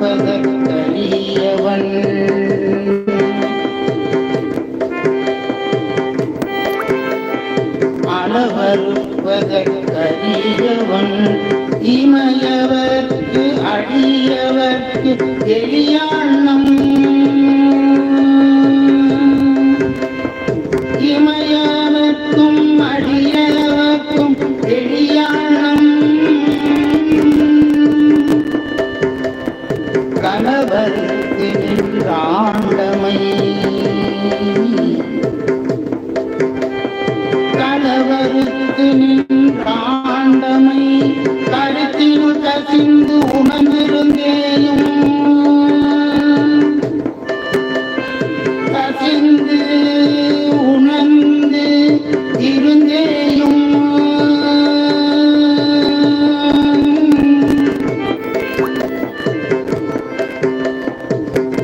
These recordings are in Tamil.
கரியவன் அளவறுப்பதற்கரியவன் இமயவர்க்கு அடியவர்க்கு எளியாண்ணம். இமயவர்க்கும் அடியவர்க்கும் கணவருக்கு நின்றாண்டமை கணவருக்கு நின்றாண்டமை. கருத்தினு கசிந்து உணர்ந்து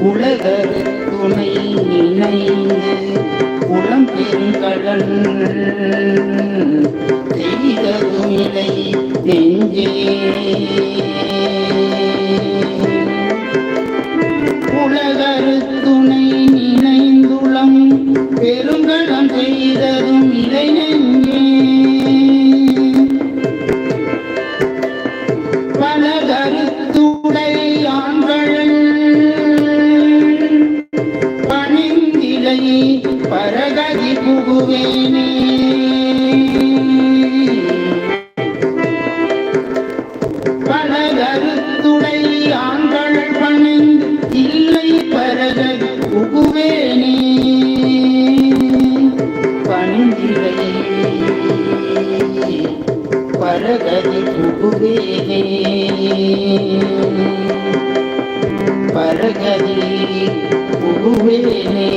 உலகர் துணை நினைந்து உளம் பெருங்கடன் செய்ததுமில்லை நெஞ்சே உலகர் துணை நினைந்துளம் பெருங்கடம் செய்ததும் இலை நெஞ்சே பணிந்திலை பரகதி புகுவேனே. பல ஆண்கள் பணிந்து இல்லை பரகதி புகுவேனே. பணிந்திலை பரகதி புகுவேனே. பருகதி புகுவேனே